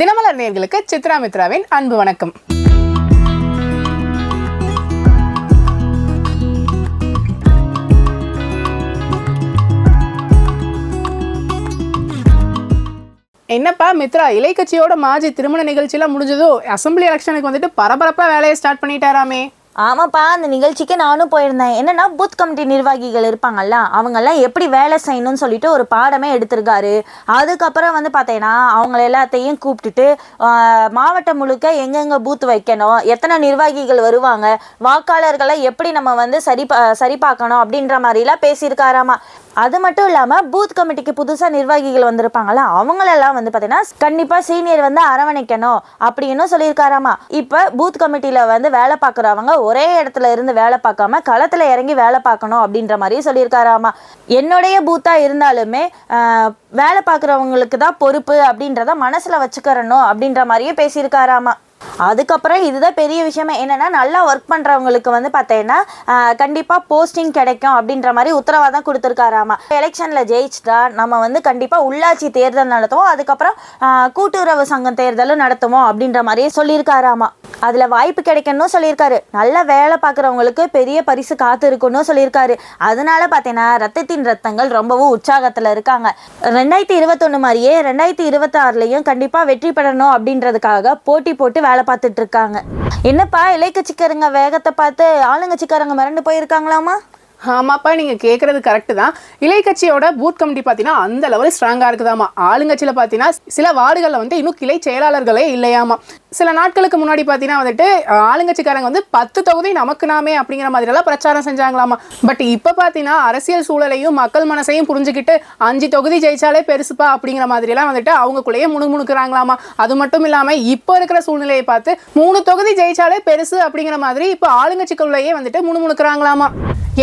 தினமலர் நேர்களுக்கு சித்ரா மித்ராவின் அன்பு வணக்கம். என்னப்பா மித்ரா இலைக்கட்சியோட மாஜி திருமண நிகழ்ச்சியெல்லாம் முடிஞ்சதோ? அசெம்பிளி எலெக்ஷனுக்கு வந்துட்டு பரபரப்பாக வேலையை ஸ்டார்ட் பண்ணிட்டாராமே. ஆமாப்பா அந்த நிகழ்ச்சிக்கு நானும் போயிருந்தேன். என்னன்னா பூத் கமிட்டி நிர்வாகிகள் இருப்பாங்கல்ல அவங்கெல்லாம் எப்படி வேலை செய்யணும்னு சொல்லிட்டு ஒரு பாடமே எடுத்திருக்காரு. அதுக்கப்புறம் வந்து பார்த்தீங்கன்னா அவங்கள எல்லாத்தையும் கூப்பிட்டுட்டு மாவட்டம் முழுக்க எங்கெங்கே பூத் வைக்கணும் எத்தனை நிர்வாகிகள் வருவாங்க வாக்காளர்களை எப்படி நம்ம வந்து சரி பா- சரி பார்க்கணும் அப்படின்ற மாதிரிலாம் பேசியிருக்காராமா. அது மட்டும் இல்லாமல் பூத் கமிட்டிக்கு புதுசாக நிர்வாகிகள் வந்திருப்பாங்கல்ல அவங்களெல்லாம் வந்து பார்த்தீங்கன்னா கண்டிப்பாக சீனியர் வந்து அரவணைக்கணும் அப்படின்னு சொல்லியிருக்காராமா. இப்போ பூத் கமிட்டியில் வந்து வேலை பார்க்குறவங்க ஒரே இடத்துல இருந்து வேலை பார்க்காம களத்தில் இறங்கி வேலை பார்க்கணும் அப்படின்ற மாதிரி சொல்லியிருக்காராமா. என்னுடைய பூத்தாக இருந்தாலுமே வேலை பார்க்குறவங்களுக்கு தான் பொறுப்பு அப்படின்றத மனசில் வச்சுக்கிறணும் அப்படின்ற மாதிரியே பேசியிருக்காராமா. அதுக்கப்புறம் இதுதான் பெரிய விஷயமே. என்னன்னா நல்லா ஒர்க் பண்ணுறவங்களுக்கு வந்து பார்த்தீங்கன்னா கண்டிப்பாக போஸ்டிங் கிடைக்கும் அப்படின்ற மாதிரி உத்தரவாதம் கொடுத்துருக்காராமா. எலெக்ஷனில் ஜெயிச்சிட்டா நம்ம வந்து கண்டிப்பாக உள்ளாட்சி தேர்தல் நடத்துவோம். அதுக்கப்புறம் கூட்டுறவு சங்கம் தேர்தலும் நடத்துவோம் அப்படின்ற மாதிரியே சொல்லியிருக்காராமா. அதில் வாய்ப்பு கிடைக்கணும்னு சொல்லியிருக்காரு. நல்ல வேலை பார்க்குறவங்களுக்கு பெரிய பரிசு காத்து இருக்குன்னு சொல்லியிருக்காரு. அதனால பார்த்தீங்கன்னா ரத்தத்தின் ரத்தங்கள் ரொம்பவும் உற்சாகத்தில் இருக்காங்க. ரெண்டாயிரத்தி இருபத்தொன்னு மாதிரியே ரெண்டாயிரத்தி இருபத்தாறுலையும் கண்டிப்பாக வெற்றி பெறணும் அப்படின்றதுக்காக போட்டி போட்டு வேலை பார்த்துட்டு இருக்காங்க. என்னப்பா இலைக்கட்சிக்காரங்க வேகத்தை பார்த்து ஆளுங்கட்சிக்காரங்க மிரண்டு போயிருக்காங்களாமா? ஆமாப்பா நீங்க கேட்குறது கரெக்ட் தான். இலைக்கட்சியோட பூத் கமிட்டி பார்த்தீங்கன்னா அந்த லெவல் ஸ்ட்ராங்கா இருக்குதாமா? ஆளுங்கட்சியில பார்த்தீங்கன்னா சில வார்டுகளில் வந்து இன்னும் கிளை செயலாளர்களே இல்லையாமா? சில நாட்களுக்கு முன்னாடி பார்த்தீங்கன்னா வந்துட்டு ஆளுங்கட்சிக்காரங்க வந்து பத்து தொகுதி நமக்கு நாமே அப்படிங்கிற மாதிரியெல்லாம் பிரச்சாரம் செஞ்சாங்களாமா. பட் இப்போ பார்த்தீங்கன்னா அரசியல் சூழலையும் மக்கள் மனசையும் புரிஞ்சுக்கிட்டு அஞ்சு தொகுதி ஜெயிச்சாலே பெருசுப்பா அப்படிங்கிற மாதிரிலாம் வந்துட்டு அவங்களுக்குள்ளேயே முணுமுணுக்கிறாங்களாமா. அது மட்டும் இல்லாமல் இப்போ இருக்கிற சூழ்நிலையை பார்த்து மூணு தொகுதி ஜெயிச்சாலே பெருசு அப்படிங்கிற மாதிரி இப்போ ஆளுங்கட்சிக்குள்ளேயே வந்துட்டு முணுமுணுக்கிறாங்களாமா.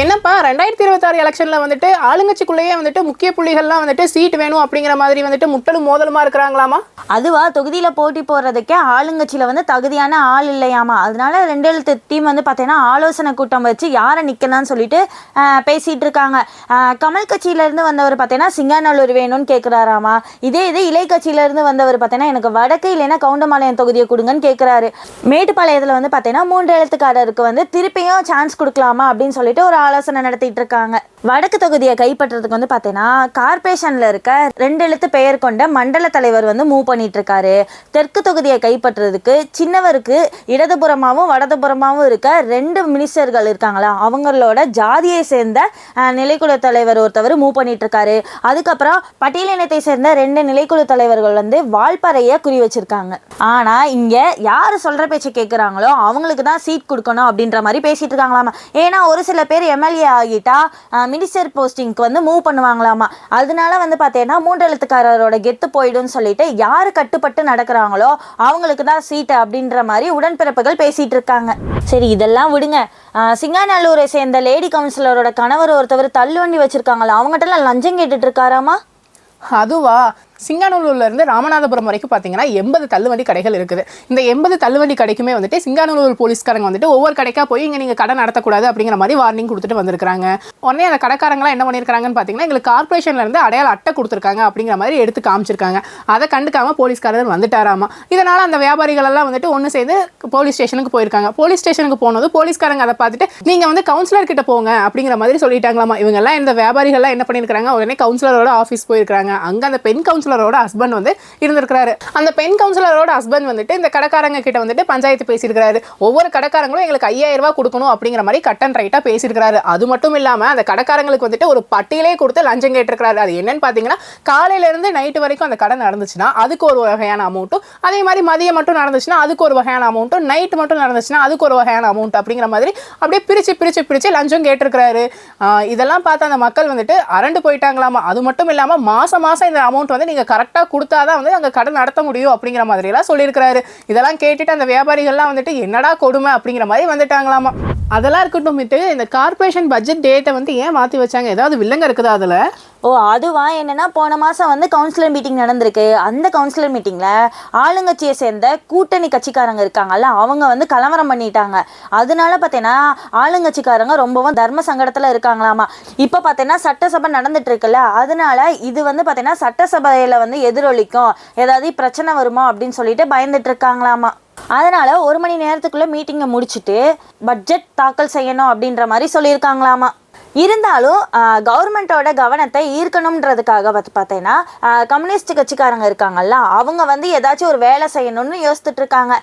என்னப்பா ரெண்டாயிரத்தி இருபத்தாறு எலெக்ஷனில் வந்துட்டு ஆளுங்கட்சிக்குள்ளேயே வந்துட்டு முக்கிய புள்ளிகள்லாம் வந்துட்டு சீட் வேணும் அப்படிங்கிற மாதிரி வந்துட்டு முட்டலும் மோதலுமா இருக்கிறாங்களாமா? அதுவா தொகுதியில் போட்டி போடுறதுக்கே ஆளுங்க ஆளுங்கட்சியில் வந்து தகுதியான ஆள் இல்லையாமா? அதனால ரெண்டு எழுத்து டீம் வந்து பார்த்தீங்கன்னா ஆலோசனை கூட்டம் வச்சு யாரை நிற்கலாம்னு சொல்லிட்டு பேசிகிட்டு இருக்காங்க. கமல் கட்சியிலேருந்து வந்தவர் பார்த்தீங்கன்னா சிங்காநல்லூர் வேணும்னு கேட்குறாராமா இதே இது இலை கட்சியிலேருந்து வந்தவர் பார்த்தீங்கன்னா எனக்கு வடக்கு இல்லைன்னா கவுண்டமாலயம் தொகுதியை கொடுங்கன்னு கேட்குறாரு மேட்டுப்பாளையத்தில் வந்து பார்த்தீங்கன்னா மூன்று எழுத்துக்காரருக்கு வந்து திருப்பியும் சான்ஸ் கொடுக்கலாமா அப்படின்னு சொல்லிட்டு ஒரு ஆலோசனை நடத்திட்டு இருக்காங்க. வடக்கு தொகுதியை கைப்பற்றதுக்கு வந்து பார்த்தீங்கன்னா கார்பரேஷனில் இருக்க ரெண்டு எழுத்து பெயர் கொண்ட மண்டல தலைவர் வந்து மூவ் பண்ணிட்டு இருக்காரு. தெற்கு தொகுதியை கைப்பற்றுறதுக்கு சின்னவருக்கு இடதுபுறமாகவும் வடதுபுறமாகவும் இருக்க ரெண்டு மினிஸ்டர்கள் இருக்காங்களா? அவங்களோட ஜாதியை சேர்ந்த நிலைக்குழு தலைவர் ஒருத்தவர் மூவ் பண்ணிகிட்ருக்காரு அதுக்கப்புறம் பட்டியலினத்தை சேர்ந்த ரெண்டு நிலைக்குழு தலைவர்கள் வந்து வால்பறைய குறி வச்சிருக்காங்க. ஆனால் இங்கே யார் சொல்கிற பேச்சை கேட்குறாங்களோ அவங்களுக்கு தான் சீட் கொடுக்கணும் அப்படின்ற மாதிரி பேசிகிட்டு இருக்காங்களாமா. ஏன்னா ஒரு சில பேர் எம்எல்ஏ ஆகிட்டா மினிஸ்டர் போஸ்டிங்க்கு வந்து மூவ் பண்ணுவாங்களாமா. அதனால வந்து பார்த்தீங்கன்னா மூன்று எழுத்துக்காரரோட கெத்து போயிடும்னு சொல்லிட்டு யார் கட்டுப்பட்டு நடக்கிறாங்களோ அவங்களுக்கு தான் சீட்டு அப்படின்ற மாதிரி உடன்பிறப்புகள் பேசிட்டு இருக்காங்க. சரி இதெல்லாம் விடுங்க. சிங்காநல்லூரை சேர்ந்த லேடி கவுன்சிலரோட கணவர் ஒருத்தவர் தள்ளுவண்டி வச்சிருக்காங்களா? அவங்ககிட்ட லஞ்சம் கேட்டுட்டு இருக்காராமா? அதுவா? சிங்கானூர்லேருந்து ராமநாதபுரம் வரைக்கும் பார்த்தீங்கன்னா எண்பது தள்ளுவண்டி கடைகள் இருக்குது. இந்த எண்பது தள்ளுவண்டி கடைக்குமே வந்துட்டு சிங்கானூர் போலீஸ்காரங்க வந்துட்டு ஒவ்வொரு கடைக்காக போய் இங்கே நீங்கள் கடை நடத்தக்கூடாது அப்படிங்கிற மாதிரி வார்னிங் கொடுத்துட்டு வந்திருக்காங்க உடனே அந்த கடைக்காரங்களாம் என்ன பண்ணியிருக்காங்கன்னு பார்த்தீங்கன்னா எங்களுக்கு கார்பரேஷன்லேருந்து அடையாள அட்டை கொடுத்துருக்காங்க அப்படிங்கிற மாதிரி எடுத்து காமிச்சிருக்காங்க. அதை கண்டுக்காமல் போலீஸ்காரர் வந்துட்டாராமா. இதனால் அந்த வியாபாரிகள் எல்லாம் வந்துட்டு ஒன்று சேர்ந்து போலீஸ் ஸ்டேஷனுக்கு போயிருக்காங்க. போலீஸ் ஸ்டேஷனுக்கு போனது போலீஸ்காரங்க அதை பார்த்துட்டு நீங்கள் வந்து கவுன்சிலர் கிட்ட போங்க அப்படிங்கிற மாதிரி சொல்லிட்டாங்களாமா. இவங்கெல்லாம் இந்த வியாபாரிகள்லாம் என்ன பண்ணியிருக்காங்க உடனே கவுன்சிலரோட ஆஃபீஸ் போயிருக்காங்க அங்கே அந்த பெண் கவுன்சிலரோட ஹஸ்பண்ட் வந்து இருந்திருக்கிறாரு. அந்த பெண் கவுன்சிலரோட ஹஸ்பண்ட் வந்துட்டு இந்த கடைக்காரங்க கிட்ட வந்துட்டு பஞ்சாயத்து பேசியிருக்கிறாரு. ஒவ்வொரு கடைக்காரங்களும் எங்களுக்கு ஐயாயிரம் ரூபாய் கொடுக்கணும் அப்படிங்கிற மாதிரி கட் அண்ட் ரைட்டா பேசியிருக்கிறாரு. அது மட்டும் இல்லாம அந்த கடைக்காரங்களுக்கு வந்துட்டு ஒரு பட்டியலே கொடுத்து லஞ்சம் கேட்டிருக்கிறாரு. அது என்னன்னு பாத்தீங்கன்னா காலையில இருந்து நைட்டு வரைக்கும் அந்த கடை நடந்துச்சுன்னா அதுக்கு ஒரு வகையான அமௌண்ட்டும் அதே மாதிரி மதியம் மட்டும் நடந்துச்சுன்னா அதுக்கு ஒரு வகையான அமௌண்ட்டும் நைட் மட்டும் நடந்துச்சுன்னா அதுக்கு ஒரு வகையான அமௌண்ட் அப்படிங்கிற மாதிரி அப்படியே பிரிச்சு பிரிச்சு பிரிச்சு லஞ்சம் கேட்டிருக்கிறாரு. இதெல்லாம் பார்த்து அந்த மக்கள் வந்துட்டு அரண்டு போயிட்டாங்களாமா? அது மட்டும் இல்லாம மாசம் மாசம் இந்த அமௌண்ட் வந்து நீங்க கரெக்டா கொடுத்தாதான் வந்து அங்க கடன் நடத்த முடியும் அப்படிங்கிற மாதிரி எல்லாம் சொல்லியிருக்கிறாரு. இதெல்லாம் கேட்டுட்டு அந்த வியாபாரிகள்லாம் வந்துட்டு என்னடா கொடுமை? அப்படிங்கிற மாதிரி வந்துட்டாங்களாமா. அதெல்லாம் இருக்கட்டும் இந்த கார்பரேஷன் பட்ஜெட் டேட்டை வந்து ஏன் மாற்றி வச்சாங்க? ஏதாவது வில்லங்க இருக்குதா அதில்? ஓ அதுவா? என்னன்னா போன மாதம் வந்து கவுன்சிலர் மீட்டிங் நடந்திருக்கு. அந்த கவுன்சிலர் மீட்டிங்கில் ஆளுங்கட்சியை சேர்ந்த கூட்டணி கட்சிக்காரங்க இருக்காங்கல்ல அவங்க வந்து கலவரம் பண்ணிட்டாங்க. அதனால பார்த்தீங்கன்னா ஆளுங்கட்சிக்காரங்க ரொம்பவும் தர்ம சங்கடத்தில் இருக்காங்களாமா. இப்போ பார்த்தீங்கன்னா சட்டசபை நடந்துட்டு இருக்குல்ல அதனால இது வந்து பார்த்தீங்கன்னா சட்டசபையில் வந்து எதிரொலிக்கும். ஏதாவது பிரச்சனை வருமா அப்படின்னு சொல்லிட்டு பயந்துட்டு இருக்காங்களாமா. அதனால ஒரு மணி நேரத்துக்குள்ளே மீட்டிங்கை முடிச்சுட்டு பட்ஜெட் தாக்கல் செய்யணும் அப்படின்ற மாதிரி சொல்லியிருக்காங்களாமா. இருந்தாலும் கவர்மெண்ட்டோட கவனத்தை ஈர்க்கணுன்றதுக்காக பார்த்து பார்த்தீங்கன்னா கம்யூனிஸ்ட் கட்சிக்காரங்க இருக்காங்கல்ல அவங்க வந்து ஏதாச்சும் ஒரு வேலை செய்யணும்னு யோசித்துட்டு இருக்காங்க.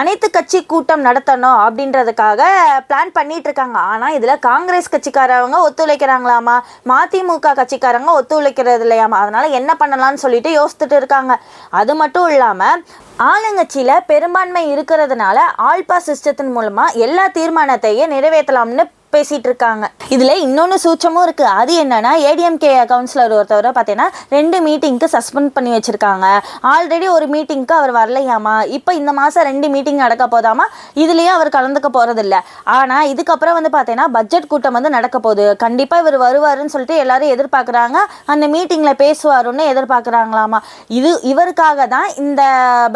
அனைத்து கட்சி கூட்டம் நடத்தணும் அப்படின்றதுக்காக பிளான் பண்ணிட்டு இருக்காங்க. ஆனால் இதில் காங்கிரஸ் கட்சிக்காரவங்க ஒத்துழைக்கிறாங்களாமா? மதிமுக கட்சிக்காரங்க ஒத்துழைக்கிறது இல்லையாமா? அதனால என்ன பண்ணலாம்னு சொல்லிட்டு யோசித்துட்டு இருக்காங்க. அது மட்டும் இல்லாமல் ஆளுங்கட்சியில் பெரும்பான்மை இருக்கிறதுனால ஆல்பா சிஸ்டத்தின் மூலமாக எல்லா தீர்மானத்தையும் நிறைவேற்றலாம்னு பேசிகிட்டு இருக்காங்க இதில் இன்னொன்று சூச்சமும் இருக்குது அது என்னென்னா ஏடிஎம்கே கவுன்சிலர் ஒருத்தவரை பார்த்தீங்கன்னா ரெண்டு மீட்டிங்க்கு சஸ்பெண்ட் பண்ணி வச்சுருக்காங்க. ஆல்ரெடி ஒரு மீட்டிங்க்கு அவர் வரலையாமா? இப்போ இந்த மாதம் ரெண்டு மீட்டிங் நடக்க போதாமா? இதுலேயும் அவர் கலந்துக்க போகிறதில்ல ஆனால் இதுக்கப்புறம் வந்து பார்த்தீங்கன்னா பட்ஜெட் கூட்டம் வந்து நடக்க போகுது. கண்டிப்பாக இவர் வருவாருன்னு சொல்லிட்டு எல்லாரும் எதிர்பார்க்குறாங்க. அந்த மீட்டிங்கில் பேசுவாருன்னு எதிர்பார்க்குறாங்களாமா? இது இவருக்காக தான் இந்த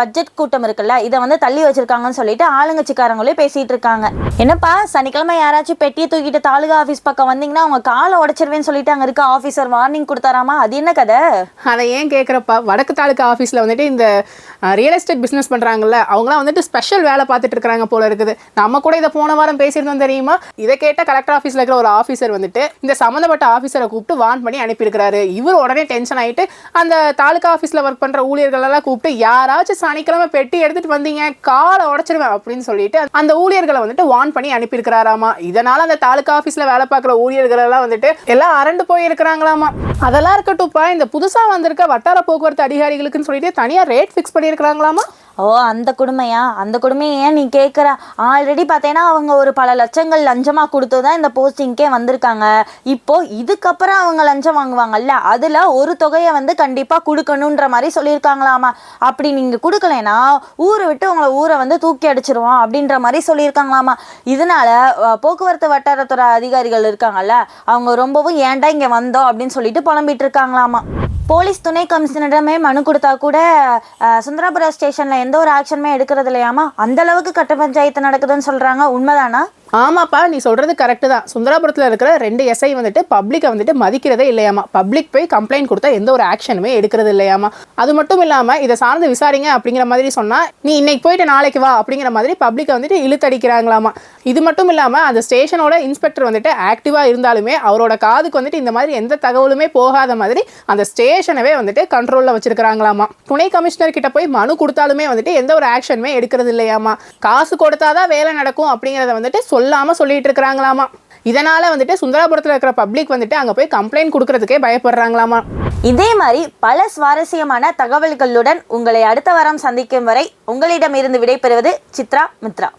பட்ஜெட் கூட்டம் இருக்குல்ல இதை வந்து தள்ளி வச்சுருக்காங்கன்னு சொல்லிட்டு ஆளுங்கட்சிக்காரங்களே பேசிகிட்டு இருக்காங்க என்னப்பா சனிக்கிழமை யாராச்சும் பெட்டி பெட்டியை தூக்கிட்டு தாலுகா ஆஃபீஸ் பக்கம் வந்தீங்கன்னா அவங்க காலை உடைச்சிருவேன்னு சொல்லிட்டு அங்கே இருக்க ஆஃபீஸர் வார்னிங் கொடுத்தாராமா? அது என்ன கதை? அதை ஏன் கேட்குறப்பா வடக்கு தாலுக்கா ஆஃபீஸில் வந்துட்டு இந்த ரியல் எஸ்டேட் பிஸ்னஸ் பண்ணுறாங்கல்ல அவங்களாம் வந்துட்டு ஸ்பெஷல் வேலை பார்த்துட்டு இருக்காங்க போல இருக்குது. நம்ம கூட இதை போன வாரம் பேசியிருந்தோம் தெரியுமா? இதை கேட்ட கலெக்டர் ஆஃபீஸில் இருக்கிற ஒரு ஆஃபீஸர் வந்துட்டு இந்த சம்மந்தப்பட்ட ஆஃபீஸரை கூப்பிட்டு வார்ன் பண்ணி அனுப்பியிருக்கிறாரு. இவர் உடனே டென்ஷன் ஆகிட்டு அந்த தாலுகா ஆஃபீஸில் ஒர்க் பண்ணுற ஊழியர்களெல்லாம் கூப்பிட்டு யாராச்சும் சனிக்கிழமை பெட்டி எடுத்துட்டு வந்தீங்க காலை உடச்சிருவேன் அப்படின்னு சொல்லிட்டு அந்த ஊழியர்களை வந்துட்டு வார்ன் பண்ணி அனுப்பியிருக்கிறாராமா? இதனால அந்த தாலுக்கா ஆஃபீஸில் வேலை பார்க்குற ஊழியர்கள் எல்லாம் வந்துட்டு எல்லாம் அரண்டு போயிருக்கிறாங்களாமா. அதெல்லாம் இருக்கட்டும்ப்பா இந்த புதுசாக வந்திருக்க வட்டார போக்குவரத்து அதிகாரிகளுக்குன்னு சொல்லிட்டு தனியாக ரேட் ஃபிக்ஸ் பண்ணியிருக்கிறாங்களாமா? ஓ அந்த கொடுமையா? அந்த கொடுமையை ஏன் நீ கேட்குற ஆல்ரெடி பார்த்தேன்னா அவங்க ஒரு பல லட்சங்கள் லஞ்சமாக கொடுத்து தான் இந்த போஸ்டிங்க்கே வந்திருக்காங்க. இப்போ இதுக்கப்புறம் அவங்க லஞ்சம் வாங்குவாங்கல்ல அதில் ஒரு தொகையை வந்து கண்டிப்பாக கொடுக்கணுன்ற மாதிரி சொல்லியிருக்காங்களாமா? அப்படி நீங்கள் கொடுக்கலைன்னா ஊரை விட்டு உங்களை ஊரை வந்து தூக்கி அடிச்சிருவோம் அப்படின்ற மாதிரி சொல்லியிருக்காங்களாமா? இதனால போக்குவரத்து வட்டாரத்துறை அதிகாரிகள் இருக்காங்கல்ல அவங்க ரொம்பவும் ஏன்டா இங்கே வந்தோம் அப்படின்னு சொல்லிட்டு புலம்பிட்டு இருக்காங்களாமா? போலீஸ் துணை கமிஷனரிடமே மனு கொடுத்தா கூட சுந்தராபுரம் ஸ்டேஷன்ல எந்த ஒரு ஆக்ஷனுமே எடுக்கிறது இல்லையாமா அந்த அளவுக்கு கட்ட பஞ்சாயத்து நடக்குதுன்னு சொல்றாங்க. உண்மைதானா? ஆமாப்பா நீ சொல்கிறது கரெக்டு தான். சுந்தராபுரத்தில் இருக்கிற ரெண்டு எஸ்ஐ வந்துட்டு பப்ளிக்கை வந்துட்டு மதிக்கிறதே இல்லையாமா பப்ளிக் போய் கம்ப்ளைண்ட் கொடுத்தா எந்த ஒரு ஆக்ஷனுமே எடுக்கிறது இல்லையாமா அது மட்டும் இல்லாமல் இதை சார்ந்து விசாரிங்க அப்படிங்கிற மாதிரி சொன்னால் நீ இன்னைக்கு போயிட்டு நாளைக்கு வா அப்படிங்கிற மாதிரி பப்ளிக்கை வந்துட்டு இழுத்தடிக்கிறாங்களாமா இது மட்டும் இல்லாமல் அந்த ஸ்டேஷனோட இன்ஸ்பெக்டர் வந்துட்டு ஆக்டிவாக இருந்தாலுமே அவரோட காதுக்கு வந்துட்டு இந்த மாதிரி எந்த தகவலுமே போகாத மாதிரி அந்த ஸ்டேஷனவே வந்துட்டு கண்ட்ரோலில் வச்சிருக்கிறாங்களாமா துணை கமிஷனர் கிட்ட போய் மனு கொடுத்தாலுமே வந்துட்டு எந்த ஒரு ஆக்ஷனுமே எடுக்கிறது இல்லையாமா காசு கொடுத்தாதான் வேலை நடக்கும் அப்படிங்கிறத வந்துட்டு சொல்லாமல் சொல்லிட்டு இருக்கிறாங்களாமா இதனால் வந்துட்டு சுந்தராபுரத்தில் இருக்கிற பப்ளிக் வந்துட்டு அங்கே போய் கம்ப்ளைண்ட் கொடுக்கறதுக்கே பயப்படுறாங்களாமா? இதே மாதிரி பல சுவாரஸ்யமான தகவல்களுடன் உங்களை அடுத்த வாரம் சந்திக்கும் வரை உங்களிடமிருந்து விடைபெறுவது சித்ரா மித்ரா.